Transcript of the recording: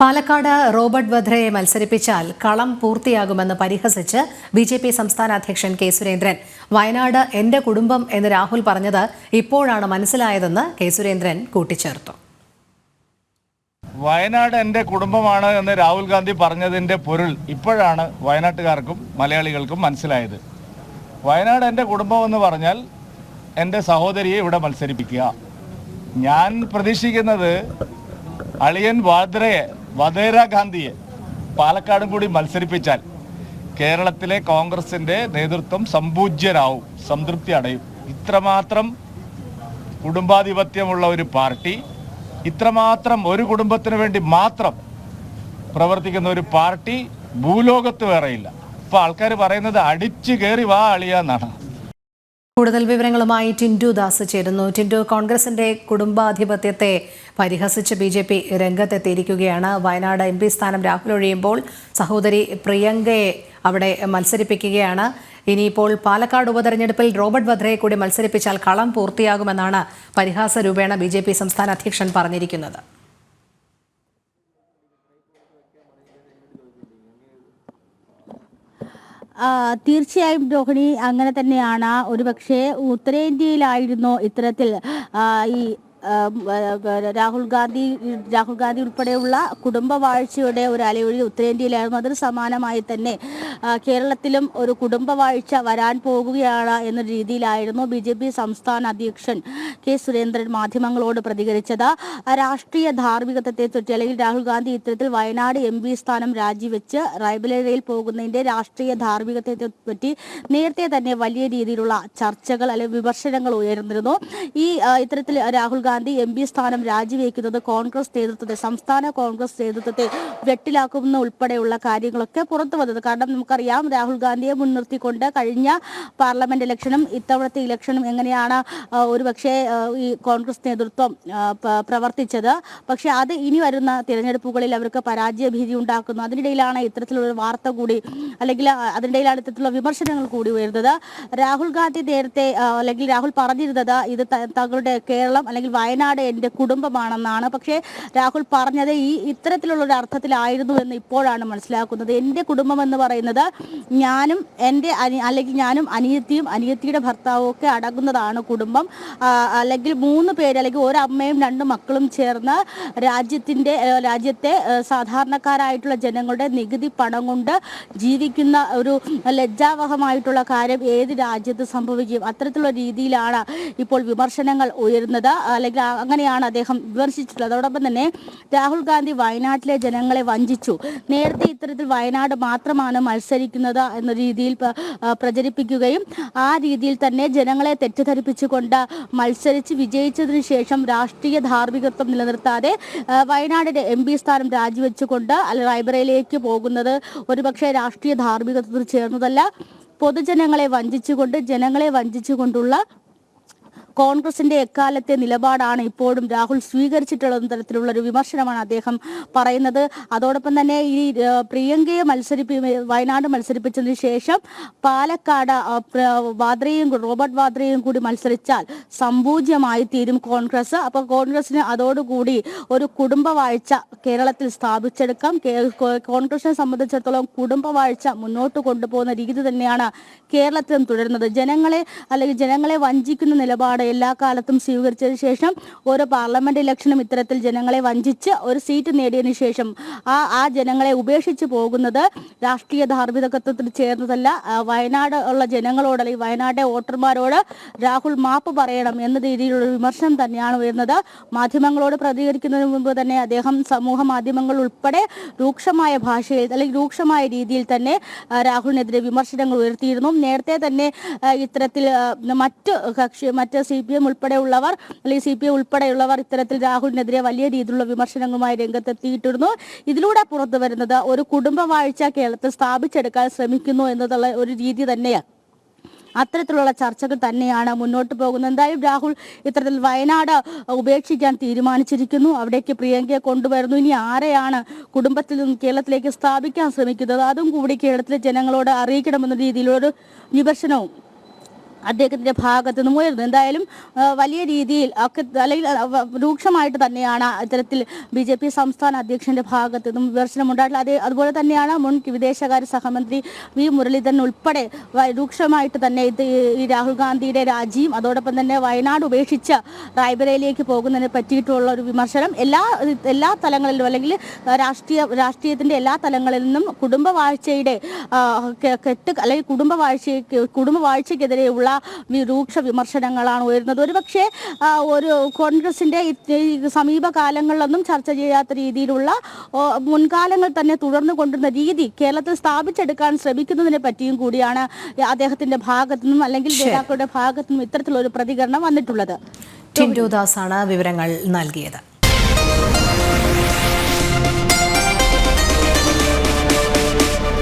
Palakkad Robert വധ്രയെ മത്സരിപ്പിച്ചാൽ കളം പൂർത്തിയാകുമെന്ന് പരിഹസിച്ച് ബി ജെ പി സംസ്ഥാന അധ്യക്ഷൻ കെ സുരേന്ദ്രൻ. വയനാട് എന്റെ കുടുംബം എന്ന് രാഹുൽ പറഞ്ഞത് ഇപ്പോഴാണ് മനസ്സിലായതെന്ന് കെ സുരേന്ദ്രൻ കൂട്ടിച്ചേർത്തു. വയനാട് എന്റെ കുടുംബമാണ് എന്ന് രാഹുൽ ഗാന്ധി പറഞ്ഞതിന്റെ പൊരുൾ ഇപ്പോഴാണ് വയനാട്ടുകാർക്കും മലയാളികൾക്കും മനസ്സിലായത്. വയനാട് എന്റെ കുടുംബം എന്ന് പറഞ്ഞാൽ എന്റെ സഹോദരിയെ ഇവിടെ മത്സരിപ്പിക്കുക. ഞാൻ പ്രതീക്ഷിക്കുന്നത് അളിയൻ വാദ്രയെ വധേര ഗാന്ധിയെ പാലക്കാടും കൂടി മത്സരിപ്പിച്ചാൽ കേരളത്തിലെ കോൺഗ്രസിന്റെ നേതൃത്വം സമ്പൂജ്യരാവും സംതൃപ്തി അടയും. ഇത്രമാത്രം കുടുംബാധിപത്യമുള്ള ഒരു പാർട്ടി ഇത്രമാത്രം ഒരു കുടുംബത്തിന് വേണ്ടി മാത്രം പ്രവർത്തിക്കുന്ന ഒരു പാർട്ടി ഭൂലോകത്ത് വേറെയില്ല. ഇപ്പൊ ആൾക്കാർ പറയുന്നത് അടിച്ചു കയറി വാ അളിയാന്നാണ് കൂടുതൽ വിവരങ്ങളുമായി ടിൻഡു ദാസ് ചേരുന്നു. ടിൻഡു കോൺഗ്രസിന്റെ കുടുംബാധിപത്യത്തെ പരിഹസിച്ച് ബി ജെ പി രംഗത്തെത്തിയിരിക്കുകയാണ്. വയനാട് എം പി സ്ഥാനം രാഹുൽ ഒഴിയുമ്പോൾ സഹോദരി പ്രിയങ്കയെ അവിടെ മത്സരിപ്പിക്കുകയാണ്. ഇനിയിപ്പോൾ പാലക്കാട് ഉപതെരഞ്ഞെടുപ്പിൽ റോബർട്ട് വധ്രയെ കൂടി മത്സരിപ്പിച്ചാൽ കളം പൂർത്തിയാകുമെന്നാണ് പരിഹാസ രൂപേണ ബി സംസ്ഥാന അധ്യക്ഷൻ പറഞ്ഞിരിക്കുന്നത്. തീർച്ചയായും രോഹിണി അങ്ങനെ തന്നെയാണ്. ഒരുപക്ഷെ ഉത്തരേന്ത്യയിലായിരുന്നു ഇത്തരത്തിൽ ഈ രാഹുൽ ഗാന്ധി രാഹുൽ ഗാന്ധി ഉൾപ്പെടെയുള്ള കുടുംബ വാഴ്ചയുടെ ഒരു അലയൊഴി ഉത്തരേന്ത്യയിലായിരുന്നു. അതിന് സമാനമായി തന്നെ കേരളത്തിലും ഒരു കുടുംബ വാഴ്ച വരാൻ പോകുകയാണ് എന്ന രീതിയിലായിരുന്നു ബി ജെ പി സംസ്ഥാന അധ്യക്ഷൻ കെ സുരേന്ദ്രൻ മാധ്യമങ്ങളോട് പ്രതികരിച്ചത്. രാഷ്ട്രീയ ധാർമ്മികത്വത്തെ തൊട്ടി അല്ലെങ്കിൽ രാഹുൽ ഗാന്ധി ഇത്തരത്തിൽ വയനാട് എം പി സ്ഥാനം രാജിവെച്ച് റൈബലറിയിൽ പോകുന്നതിന്റെ രാഷ്ട്രീയ ധാർമ്മികത്തെ പറ്റി നേരത്തെ തന്നെ വലിയ രീതിയിലുള്ള ചർച്ചകൾ അല്ലെങ്കിൽ വിമർശനങ്ങൾ ഉയർന്നിരുന്നു. ഈ ഇത്തരത്തിൽ രാഹുൽ ഗാന്ധി എം പി സ്ഥാനം രാജിവെക്കുന്നത് കോൺഗ്രസ് നേതൃത്വത്തെ സംസ്ഥാന കോൺഗ്രസ് നേതൃത്വത്തെ വെട്ടിലാക്കുന്ന ഉൾപ്പെടെയുള്ള കാര്യങ്ങളൊക്കെ പുറത്തു വന്നത്. കാരണം നമുക്കറിയാം രാഹുൽ ഗാന്ധിയെ മുൻനിർത്തിക്കൊണ്ട് കഴിഞ്ഞ പാർലമെന്റ് ഇലക്ഷനും ഇത്തവണത്തെ ഇലക്ഷനും എങ്ങനെയാണ് ഒരുപക്ഷെ ഈ കോൺഗ്രസ് നേതൃത്വം പ്രവർത്തിച്ചത്. പക്ഷെ അത് ഇനി വരുന്ന തിരഞ്ഞെടുപ്പുകളിൽ അവർക്ക് പരാജയ ഭീതി ഉണ്ടാക്കുന്നു. അതിനിടയിലാണ് ഇത്തരത്തിലുള്ള വാർത്ത കൂടി അല്ലെങ്കിൽ അതിനിടയിലാണ് ഇത്തരത്തിലുള്ള വിമർശനങ്ങൾ കൂടി ഉയരുന്നത് രാഹുൽ ഗാന്ധി നേരത്തെ അല്ലെങ്കിൽ രാഹുൽ പറഞ്ഞിരുന്നത് ഇത് തങ്ങളുടെ കേരളം അല്ലെങ്കിൽ വയനാട് എന്റെ കുടുംബമാണെന്നാണ്. പക്ഷേ രാഹുൽ പറഞ്ഞത് ഈ ഇത്തരത്തിലുള്ള ഒരു അർത്ഥത്തിലായിരുന്നു എന്ന് ഇപ്പോഴാണ് മനസ്സിലാക്കുന്നത്. എന്റെ കുടുംബം എന്ന് പറയുന്നത് ഞാനും എന്റെ അനി അല്ലെങ്കിൽ ഞാനും അനിയത്തിയും അനിയത്തിയുടെ ഭർത്താവും ഒക്കെ അടങ്ങുന്നതാണ് കുടുംബം. അല്ലെങ്കിൽ മൂന്ന് പേര് അല്ലെങ്കിൽ ഒരു അമ്മയും രണ്ട് മക്കളും ചേർന്ന് രാജ്യത്തിന്റെ രാജ്യത്തെ സാധാരണക്കാരായിട്ടുള്ള ജനങ്ങളുടെ നികുതി പണം കൊണ്ട് ജീവിക്കുന്ന ഒരു ലജ്ജാവഹമായിട്ടുള്ള കാര്യം ഏത് രാജ്യത്ത് സംഭവിക്കും? അത്തരത്തിലുള്ള രീതിയിലാണ് ഇപ്പോൾ വിമർശനങ്ങൾ ഉയരുന്നത്. അല്ലെങ്കിൽ അങ്ങനെയാണ് അദ്ദേഹം വിമർശിച്ചിട്ടുള്ളത്. അതോടൊപ്പം തന്നെ രാഹുൽ ഗാന്ധി വയനാട്ടിലെ ജനങ്ങളെ വഞ്ചിച്ചു. നേരത്തെ ഇത്തരത്തിൽ വയനാട് മാത്രമാണ് മത്സരിക്കുന്നത് എന്ന രീതിയിൽ പ്രചരിപ്പിക്കുകയും ആ രീതിയിൽ തന്നെ ജനങ്ങളെ തെറ്റിദ്ധരിപ്പിച്ചുകൊണ്ട് മത്സരിച്ച് വിജയിച്ചതിന് ശേഷം രാഷ്ട്രീയ ധാർമ്മികത്വം നിലനിർത്താതെ വയനാടിന്റെ എം പി സ്ഥാനം രാജിവെച്ചുകൊണ്ട് അല്ല റൈബറയിലേക്ക് പോകുന്നത് ഒരുപക്ഷെ രാഷ്ട്രീയ ധാർമ്മികത്വത്തിൽ ചേർന്നതല്ല. പൊതുജനങ്ങളെ വഞ്ചിച്ചുകൊണ്ട് ജനങ്ങളെ വഞ്ചിച്ചുകൊണ്ടുള്ള കോൺഗ്രസിന്റെ എക്കാലത്തെ നിലപാടാണ് ഇപ്പോഴും രാഹുൽ സ്വീകരിച്ചിട്ടുള്ള തരത്തിലുള്ള ഒരു വിമർശനമാണ് അദ്ദേഹം പറയുന്നത്. അതോടൊപ്പം തന്നെ ഈ പ്രിയങ്കയെ മത്സരിപ്പി വയനാട് മത്സരിപ്പിച്ചതിന് ശേഷം പാലക്കാട് വാദ്രയും റോബർട്ട് വാദ്രയും കൂടി മത്സരിച്ചാൽ സമ്പൂജ്യമായി തീരും കോൺഗ്രസ്. അപ്പോൾ കോൺഗ്രസിന് അതോടുകൂടി ഒരു കുടുംബവാഴ്ച കേരളത്തിൽ സ്ഥാപിച്ചെടുക്കാം. കോൺഗ്രസിനെ സംബന്ധിച്ചിടത്തോളം കുടുംബ വാഴ്ച മുന്നോട്ട് കൊണ്ടുപോകുന്ന രീതി തന്നെയാണ് കേരളത്തിലും തുടരുന്നത്. ജനങ്ങളെ അല്ലെങ്കിൽ ജനങ്ങളെ വഞ്ചിക്കുന്ന നിലപാട് എല്ലാ കാലത്തും സ്വീകരിച്ചതിന് ശേഷം ഓരോ പാർലമെന്റ് ഇലക്ഷനും ഇത്തരത്തിൽ ജനങ്ങളെ വഞ്ചിച്ച് ഒരു സീറ്റ് നേടിയതിനു ശേഷം ആ ആ ജനങ്ങളെ ഉപേക്ഷിച്ച് പോകുന്നത് രാഷ്ട്രീയ ധാർമ്മികത്വത്തിൽ ചേർന്നതല്ല. വയനാട് ഉള്ള ജനങ്ങളോട് അല്ലെങ്കിൽ വയനാട്ടെ വോട്ടർമാരോട് രാഹുൽ മാപ്പ് പറയണം എന്ന രീതിയിലുള്ള വിമർശനം തന്നെയാണ് ഉയർന്നത്. മാധ്യമങ്ങളോട് പ്രതികരിക്കുന്നതിന് മുമ്പ് തന്നെ അദ്ദേഹം സമൂഹ മാധ്യമങ്ങൾ ഉൾപ്പെടെ രൂക്ഷമായ ഭാഷയിൽ അല്ലെങ്കിൽ രൂക്ഷമായ രീതിയിൽ തന്നെ രാഹുലിനെതിരെ വിമർശനങ്ങൾ ഉയർത്തിയിരുന്നു. നേരത്തെ തന്നെ ഇത്തരത്തിൽ മറ്റ് കക്ഷി മറ്റ് സി പി എം ഉൾപ്പെടെയുള്ളവർ അല്ലെങ്കിൽ സി പി എം ഉൾപ്പെടെയുള്ളവർ ഇത്തരത്തിൽ രാഹുലിനെതിരെ വലിയ രീതിയിലുള്ള വിമർശനങ്ങളുമായി രംഗത്തെത്തിയിട്ടിരുന്നു. ഇതിലൂടെ പുറത്തു വരുന്നത് ഒരു കുടുംബ വാഴ്ച കേരളത്തിൽ സ്ഥാപിച്ചെടുക്കാൻ ശ്രമിക്കുന്നു എന്നതുള്ള ഒരു രീതി തന്നെയാണ്. അത്തരത്തിലുള്ള ചർച്ചകൾ തന്നെയാണ് മുന്നോട്ട് പോകുന്നത്. എന്തായാലും രാഹുൽ ഇത്തരത്തിൽ വയനാട് ഉപേക്ഷിക്കാൻ തീരുമാനിച്ചിരിക്കുന്നു. അവിടേക്ക് പ്രിയങ്കയെ കൊണ്ടുവരുന്നു. ഇനി ആരെയാണ് കുടുംബത്തിൽ നിന്ന് കേരളത്തിലേക്ക് സ്ഥാപിക്കാൻ ശ്രമിക്കുന്നത്? അതും കൂടി കേരളത്തിലെ ജനങ്ങളോട് അറിയിക്കണമെന്ന രീതിയിലൊരു വിമർശനവും അദ്ദേഹത്തിന്റെ ഭാഗത്തു നിന്നും ഉയർന്നു എന്തായാലും വലിയ രീതിയിൽ ഒക്കെ അല്ലെങ്കിൽ രൂക്ഷമായിട്ട് തന്നെയാണ് ഇത്തരത്തിൽ ബി ജെ പി സംസ്ഥാന അധ്യക്ഷന്റെ ഭാഗത്തു നിന്നും വിമർശനമുണ്ടായിട്ടുള്ളത് അതേ അതുപോലെ തന്നെയാണ് മുൻ വിദേശകാര്യ സഹമന്ത്രി വി. മുരളീധരൻ ഉൾപ്പെടെ രൂക്ഷമായിട്ട് തന്നെ ഇത് ഈ രാഹുൽ ഗാന്ധിയുടെ രാജിയും അതോടൊപ്പം തന്നെ വയനാട് ഉപേക്ഷിച്ച് റായ്ബറയിലേക്ക് പോകുന്നതിനെ പറ്റിയിട്ടുള്ള ഒരു വിമർശനം എല്ലാ എല്ലാ തലങ്ങളിലും അല്ലെങ്കിൽ രാഷ്ട്രീയ രാഷ്ട്രീയത്തിന്റെ എല്ലാ തലങ്ങളിൽ നിന്നും കുടുംബവാഴ്ചയുടെ കെട്ട് അല്ലെങ്കിൽ കുടുംബവാഴ്ച കുടുംബവാഴ്ചക്കെതിരെയുള്ള രൂക്ഷ വിമർശനങ്ങളാണ് ഉയരുന്നത്. ഒരുപക്ഷെ ഒരു ഈ സമീപകാലങ്ങളിലൊന്നും ചർച്ച ചെയ്യാത്ത രീതിയിലുള്ള മുൻകാലങ്ങൾ തന്നെ തുടർന്നു കൊണ്ടുവരുന്ന രീതി കേരളത്തിൽ സ്ഥാപിച്ചെടുക്കാൻ ശ്രമിക്കുന്നതിനെ പറ്റിയും കൂടിയാണ് അദ്ദേഹത്തിന്റെ ഭാഗത്തു നിന്നും അല്ലെങ്കിൽ നേതാക്കളുടെ ഭാഗത്തു നിന്നും ഇത്തരത്തിലൊരു പ്രതികരണം വന്നിട്ടുള്ളത്. ടിൻഡു ദാസാണ് വിവരങ്ങൾ നൽകിയത്.